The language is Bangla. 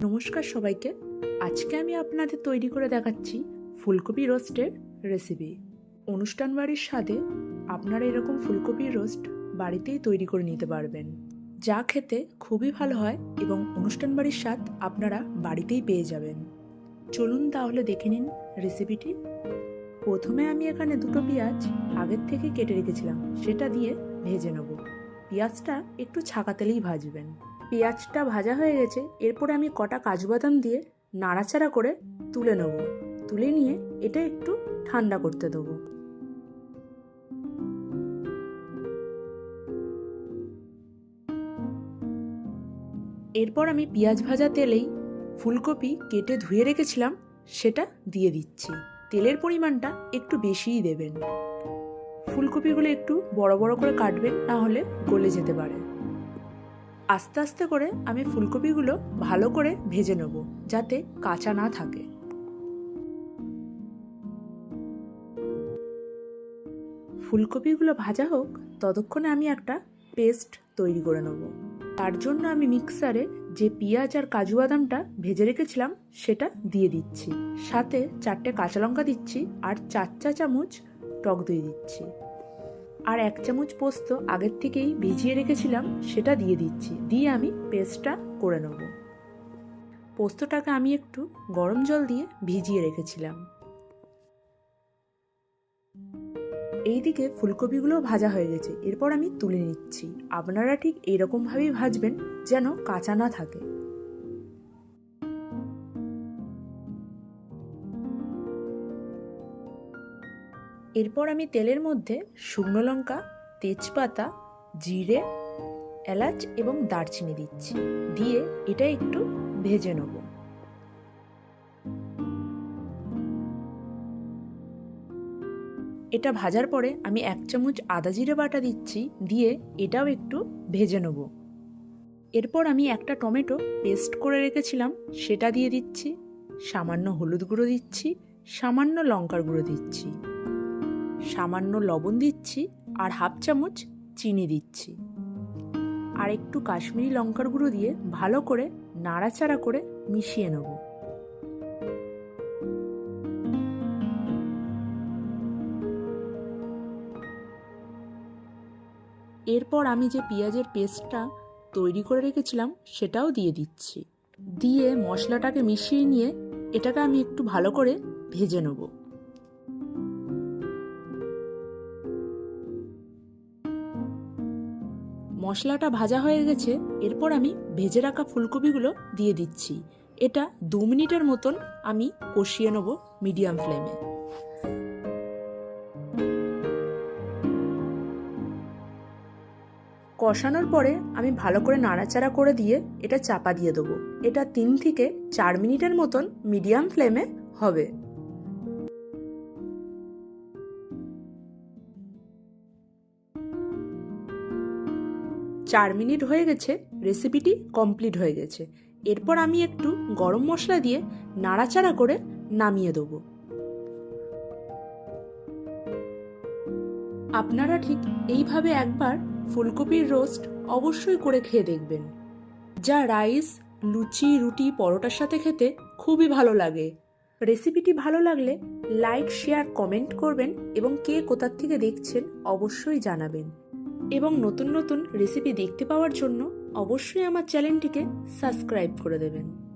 নমস্কার সবাইকে। আজকে আমি আপনাদের তৈরি করে দেখাচ্ছি ফুলকপি রোস্টের রেসিপি অনুষ্ঠান বাড়ির স্বাদে আপনারা এরকম ফুলকপির রোস্ট বাড়িতেই তৈরি করে নিতে পারবেন। যা খেতে খুবই ভালো হয় এবং অনুষ্ঠান বাড়ির স্বাদ আপনারা বাড়িতেই পেয়ে যাবেন। চলুন তাহলে দেখে নিন রেসিপিটি প্রথমে আমি এখানে দুটো পেঁয়াজ আগের থেকে কেটে রেখেছিলাম, সেটা দিয়ে ভেজে নেব। পেঁয়াজটা একটু ছাকা তেলেই ভাজবেন। পেঁয়াজটা ভাজা হয়ে গেছে, এরপরে আমি কটা কাজু বাদাম দিয়ে নাড়াচাড়া করে তুলে নেব। তুলে নিয়ে এটা একটু ঠান্ডা করতে দেবো। এরপর আমি পেঁয়াজ ভাজা তেলেই ফুলকপি কেটে ধুয়ে রেখেছিলাম, সেটা দিয়ে দিচ্ছি। তেলের পরিমাণটা একটু বেশিই দেবেন। ফুলকপিগুলো একটু বড় বড় করে কাটবেন, না হলে গলে যেতে পারে। আস্তে আস্তে করে আমি ফুলকপিগুলো ভালো করে ভেজে নেব যাতে কাঁচা না থাকে। ফুলকপিগুলো ভাজা হোক, ততক্ষণে আমি একটা পেস্ট তৈরি করে নেব। তার জন্য আমি মিক্সারে যে পেঁয়াজ আর কাজু বাদামটা ভেজে রেখেছিলাম, সেটা দিয়ে দিচ্ছি। সাথে চারটে কাঁচা লঙ্কা দিচ্ছি আর চার চা চামচ টক দই দিচ্ছি। আর এক চামচ পোস্ত আগের থেকেই ভিজিয়ে রেখেছিলাম, সেটা দিয়ে দিচ্ছি। দিয়ে আমি পেস্টটা করে নেব। পোস্তটাকে আমি একটু গরম জল দিয়ে ভিজিয়ে রেখেছিলাম। এইদিকে ফুলকপিগুলো ভাজা হয়ে গেছে। এরপর আমি তুলে নিচ্ছি। আপনারা ঠিক এইরকমভাবেই ভাজবেন, যেন কাঁচা না থাকে। এরপর আমি তেলের মধ্যে শুকনো লঙ্কা, তেজপাতা, জিরে, এলাচ এবং দারচিনি দিচ্ছি। দিয়ে এটা একটু ভেজে নেব। এটা ভাজার পরে আমি এক চামচ আদা জিরে বাটা দিচ্ছি। দিয়ে এটাও একটু ভেজে নেব। এরপর আমি একটা টমেটো পেস্ট করে রেখেছিলাম। সেটা দিয়ে দিচ্ছি। সামান্য হলুদ গুঁড়ো দিচ্ছি। সামান্য লঙ্কার গুঁড়ো দিচ্ছি। সামান্য লবণ দিচ্ছি আর হাফ চামচ চিনি দিচ্ছি। আর একটু কাশ্মীরি লঙ্কার গুঁড়ো দিয়ে ভালো করে নাড়াচাড়া করে মিশিয়ে নেব। এরপর আমি যে পেঁয়াজের পেস্টটা তৈরি করে রেখেছিলাম, সেটাও দিয়ে দিচ্ছি। দিয়ে মশলাটাকে মিশিয়ে নিয়ে এটাকে আমি একটু ভালো করে ভেজে নেব। মশলাটা ভাজা হয়ে গেছে, এরপর আমি ভেজে রাখা ফুলকপিগুলো দিয়ে দিচ্ছি। এটা দু মিনিটের মতন আমি কষিয়ে নেব মিডিয়াম ফ্লেমে। কষানোর পরে আমি ভালো করে নাড়াচাড়া করে দিয়ে এটা চাপা দিয়ে দেবো। এটা তিন থেকে চার মিনিটের মতন মিডিয়াম ফ্লেমে হবে। চার মিনিট হয়ে গেছে রেসিপিটি কমপ্লিট হয়ে গেছে। এরপর আমি একটু গরম মশলা দিয়ে নাড়াচাড়া করে নামিয়ে দেবো। আপনারা ঠিক এইভাবে একবার ফুলকপির রোস্ট অবশ্যই করে খেয়ে দেখবেন। যা রাইস, লুচি, রুটি, পরোটার সাথে খেতে খুবই ভালো লাগে। রেসিপিটি ভালো লাগলে লাইক শেয়ার কমেন্ট করবেন এবং কে কোথার থেকে দেখছেন অবশ্যই জানাবেন। এবং নতুন নতুন রেসিপি দেখতে পাওয়ার জন্য অবশ্যই আমার চ্যানেলটিকে সাবস্ক্রাইব করে দেবেন।